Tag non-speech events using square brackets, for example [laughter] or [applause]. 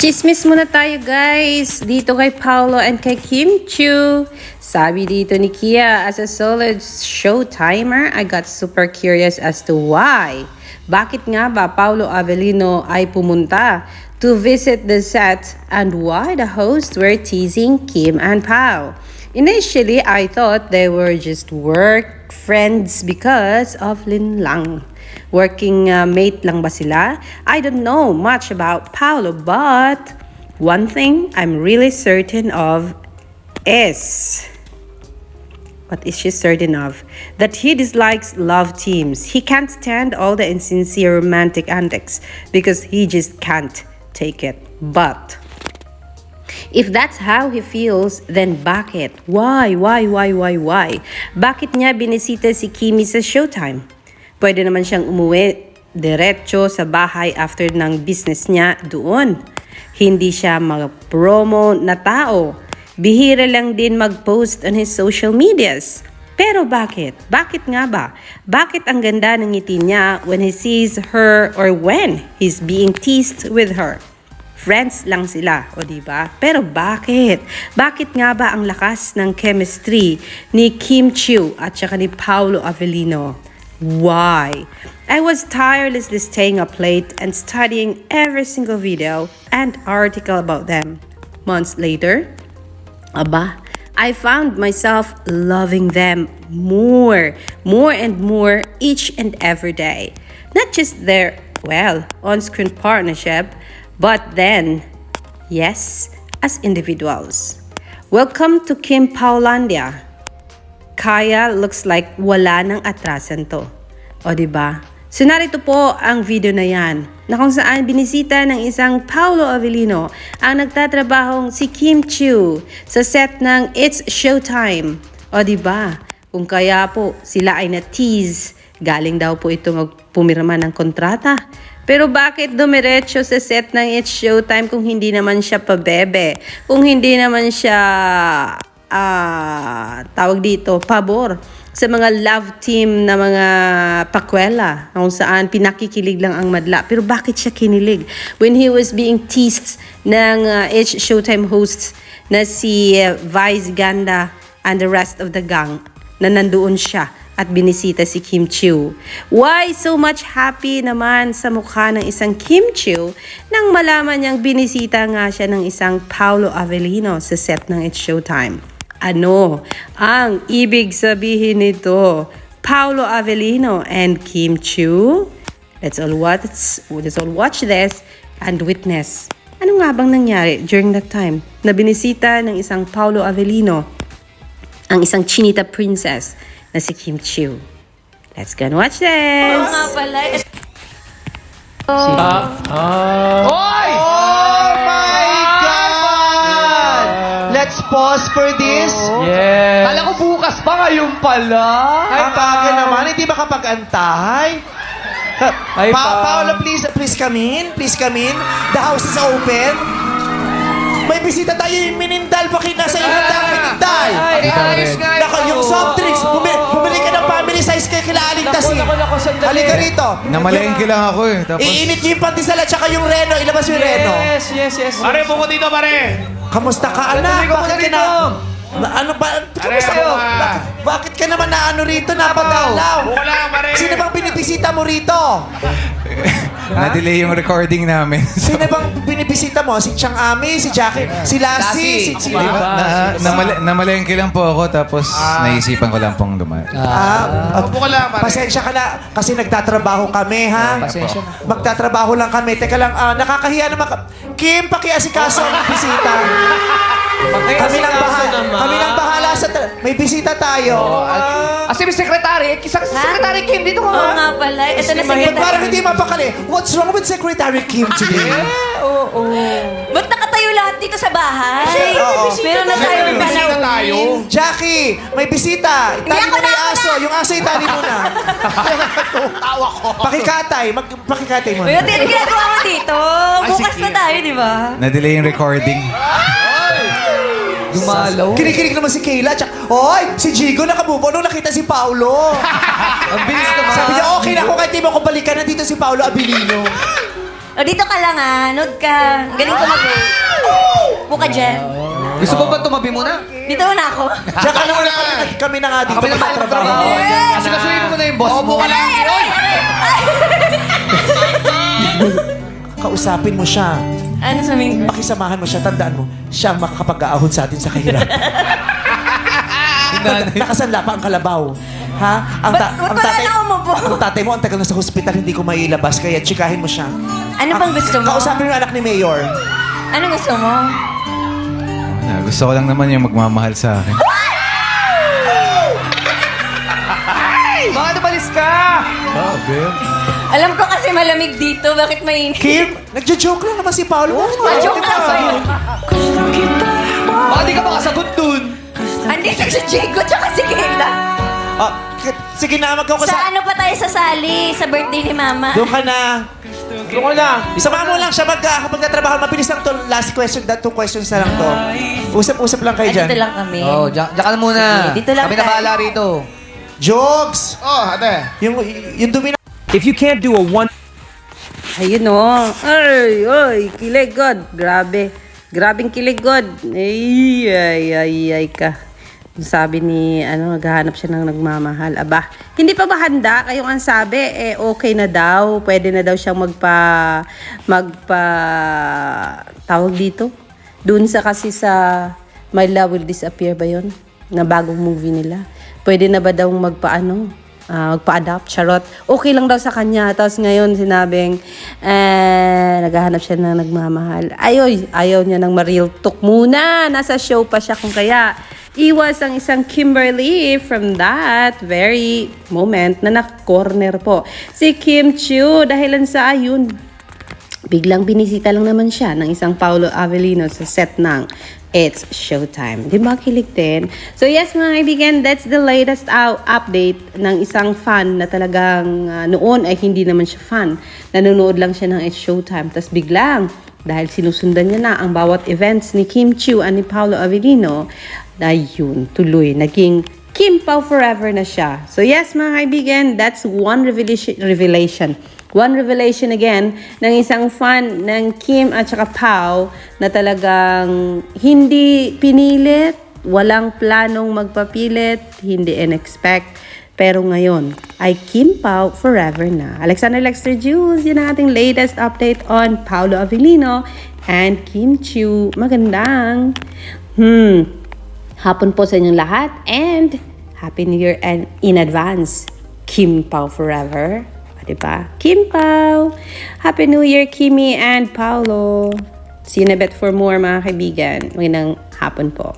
Chismis muna tayo guys dito kay Paolo and kay Kim Chu. Sabi dito ni Kia, as a solid show timer, I got super curious as to why. Bakit nga ba Paolo Avellino ay pumunta to visit the set and why the hosts were teasing Kim and Pao? Initially, I thought they were just work friends because of Lin Lang. Working uh, mate lang ba sila? I don't know much about Paolo, but one thing I'm really certain of is what is she certain of? That he dislikes love teams. He can't stand all the insincere romantic antics because he just can't take it. But If that's how he feels, then bakit? Why, why, why, why, why? Bakit niya binisita si Kimi sa showtime? Pwede naman siyang umuwi diretso sa bahay after ng business niya doon. Hindi siya mag-promo na tao. Bihira lang din mag-post on his social medias. Pero bakit? Bakit nga ba? Bakit ang ganda ng ngiti niya when he sees her or when he's being teased with her? Friends lang sila, o di ba? Pero bakit? Bakit nga ba ang lakas ng chemistry ni Kim Chiu at saka ni Paolo Avellino? Why? I was tirelessly staying up late and studying every single video and article about them. Months later, Aba, I found myself loving them more, more and more each and every day. Not just their, well, on screen partnership, but then, yes, as individuals. Welcome to Kim Paulandia. Kaya looks like wala nang atrasan to. O ba? So narito po ang video na yan na kung saan binisita ng isang Paolo Avellino ang nagtatrabahong si Kim Chiu sa set ng It's Showtime. O ba? Kung kaya po sila ay na-tease, galing daw po ito magpumirma ng kontrata. Pero bakit dumiretso sa set ng It's Showtime kung hindi naman siya pabebe? Kung hindi naman siya ah tawag dito, pabor sa mga love team na mga pakwela kung saan pinakikilig lang ang madla. Pero bakit siya kinilig? When he was being teased ng uh, H Showtime hosts na si uh, Vice Ganda and the rest of the gang na nandoon siya at binisita si Kim Chiu. Why so much happy naman sa mukha ng isang Kim Chiu nang malaman niyang binisita nga siya ng isang Paolo Avellino sa set ng It's Showtime? Ano ang ibig sabihin nito? Paolo Avellino and Kim Chiu? Let's all watch, let's all watch this and witness. Ano nga bang nangyari during that time na binisita ng isang Paolo Avellino ang isang chinita princess na si Kim Chiu? Let's go and watch this! Oo nga pala. Eh, Hoy! Let's pause for this. Yes. Kala ko bukas pa ngayon pala. Ay, Ang aga naman, hindi makapag-antay. Ay, pa pa. Paolo, please, please come in. Please come in. The house is open. May bisita tayo yung minindal. Bakit nasa na ang minindal? Ay, ayos nga Nako, yung soft drinks, bumili, bumili ka ng family size kaya kilaaligtasin. Naku, naku, naku, sandali. Halika rito. Namalengke lang ako eh. Tapos, Iinit yung pantisal at saka yung reno. Ilabas yung reno. Yes, yes, yes. Pare, buko dito, pare! Kamusta ka, anak? Tuloy ka Bakit ka na... Na, ano ba? Kamusta mo? ako nga. Bakit, bakit ka naman na ano rito? Napadalaw. Buko lang, pare! Sino bang binibisita mo rito? [laughs] [laughs] na-delay yung recording namin. So, [laughs] Sino bang binibisita mo? Si Chang Ami, si Jackie, si Lassie, si... si Di ba? na, namala, namalengke lang po ako tapos naisipan ko lang pong dumaan. Ah, ah, Buko lang, pare! Pasensya ka na kasi nagtatrabaho kami, ha? Pasensya na. Magtatrabaho lang kami. Teka lang, ah, nakakahiya naman ka. Kim, pakiasikaso ang bisita. [laughs] kami lang bahala. Kami lang bahala sa... tra- May bisita tayo. Ah, Ah, si Secretary, Secretary Kim, dito ka Oo nga. nga pala. Ito na si Ba't parang hindi mapakali? What's wrong with Secretary Kim today? Oo. Ba't nakatayo lahat dito sa bahay? Oo. Meron na tayo May bisita tayo. Jackie, may bisita. Itali mo na yung na, ako aso. na. Yung aso itali mo na. Tawa ko! Pakikatay. Mag, pakikatay mo. Pero tin ginagawa mo dito. Bukas na tayo, di ba? Na-delay yung recording. Dumalaw. Kinikilig naman si Kayla. Tsaka, Hoy, si Jigo nakabubo nung nakita si Paolo. [laughs] Ang bilis naman. Sabi niya, okay na ako kahit di mo ako balikan. Nandito si Paolo Abilino. [laughs] O, dito ka lang ah. Nood ka. Galing ko mag... Buka dyan. Gusto mo ba tumabi muna? Dito na ako. [laughs] Diyan ka na muna kami, kami na nga dito Kami na magtrabaho. Asikasuhin mo muna yung boss mo. Aray, aray, aray! Kausapin mo siya. Ano sabihin? Pakisamahan mo siya. Tandaan mo, siya ang makakapag-aahon sa atin sa kahirapan. [laughs] Nakasanla pa ang kalabaw. Ha? Ang, Ba't- ba't wala na umupo? ang tatay mo, ang tagal na sa hospital, hindi ko mailabas. Kaya tsikahin mo siya. Ano bang gusto mo? Kausapin mo yung anak ni Mayor. Ano gusto mo? Ah, Gusto ko lang naman yung magmamahal sa akin. Mga nabalis ka! Alam ko kasi malamig dito. Bakit mainit? Kim, nagjo-joke lang naman si Paolo. Ma-joke lang sa'yo. Baka di ka makasagot dun. Andito si Chico tsaka si Kayla. Ah, k- sige na, magkaw ka Sa sa... ano pa tayo sasali? Sa birthday ni Mama. Doon ka na. Doon ka na. Isama mo lang siya mag, ah, kapag natrabaho. Mabilis lang to. Last question, that two questions na lang to. Usap-usap lang kayo Ay, dyan. dito lang kami. Oh, diyan diyan ka na muna. Sige, dito lang Kami na tayo. bahala rito. Jokes! Oh, ate. Yung, yung dumi na... If you can't do a one Ayun o. Ay, ay, kilig God. Grabe. Grabing kilig God. Ay, ay, ay, ay ka. Sabi ni, ano, naghahanap siya ng nagmamahal. Aba, hindi pa ba handa? Kayong ang sabi, eh, okay na daw. Pwede na daw siyang magpa, magpa, tawag dito? Doon sa kasi sa My Love Will Disappear ba yon Na bagong movie nila. Pwede na ba daw magpaano? Ah, magpa-adopt, charot. Okay lang daw sa kanya. Tapos ngayon sinabing, eh, naghahanap siya ng nagmamahal. Ayoy, ayaw niya ng ma-real talk muna. Nasa show pa siya kung kaya. Iwas ang isang Kimberly from that very moment na na-corner po. Si Kim Chiu, dahilan sa ayun, biglang binisita lang naman siya ng isang Paulo Avellino sa set ng It's Showtime. Di ba kilig din? So yes mga kaibigan, that's the latest out update ng isang fan na talagang ah, noon ay hindi naman siya fan. Nanonood lang siya ng It's Showtime. Tapos biglang, dahil sinusundan niya na ang bawat events ni Kim Chiu at ni Paulo Avellino, na yun, tuloy, naging Kim Pao forever na siya. So yes mga kaibigan, that's one revelation, revelation One revelation again ng isang fan ng Kim at saka Pau na talagang hindi pinilit, walang planong magpapilit, hindi in-expect. Pero ngayon, ay Kim Pau forever na. Alexander Lexter Jules, yun ang ating latest update on Paolo Avellino and Kim Chiu. Magandang. Hmm. Hapon po sa inyong lahat and Happy New Year and in advance. Kim Pao forever. Diba? Kim Pao! Happy New Year, Kimi and Paolo. See you in a bit for more, mga kaibigan. Magandang hapon po.